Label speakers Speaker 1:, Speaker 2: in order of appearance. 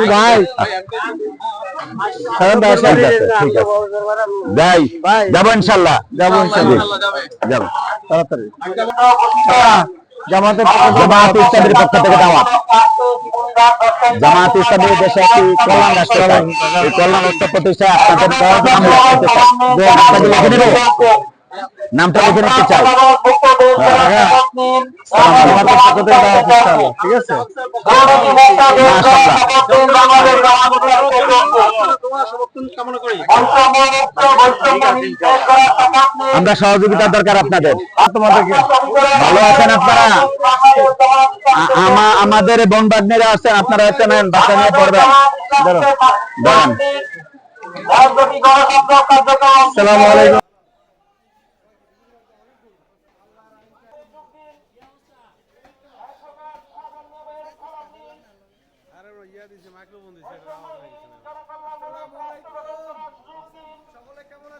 Speaker 1: আলাইকুম ভাই
Speaker 2: ঠিক আছে, ঠিক আছে। যাই যাব ইনশাল্লাহ।
Speaker 1: যাব ইনশাআল্লাহ
Speaker 2: যাব।
Speaker 1: তাড়াতাড়ি। জামাতের
Speaker 2: জামাত ইসলামের পক্ষ থেকে দাওয়াত। জামাত ইসলামের দেশে একটি কল্যাণ রাষ্ট্র। এই কল্যাণ রাষ্ট্র প্রতিষ্ঠায় আপনাদের। নামটা লিখে নেব? নামটা লিখে নিতে চাই।
Speaker 1: জামাতের পক্ষ
Speaker 2: আমরা সহযোগিতার দরকার আপনাদের।
Speaker 1: তোমাদেরকে
Speaker 2: ভালো আছেন আপনারা? আমাদের বন বাগনেরা আছেন আপনারা এসে নেন বাসা নিয়ে পড়বেন। দাঁড়ান
Speaker 1: মাইক্রোফোন দিছে
Speaker 3: সকলে কেমন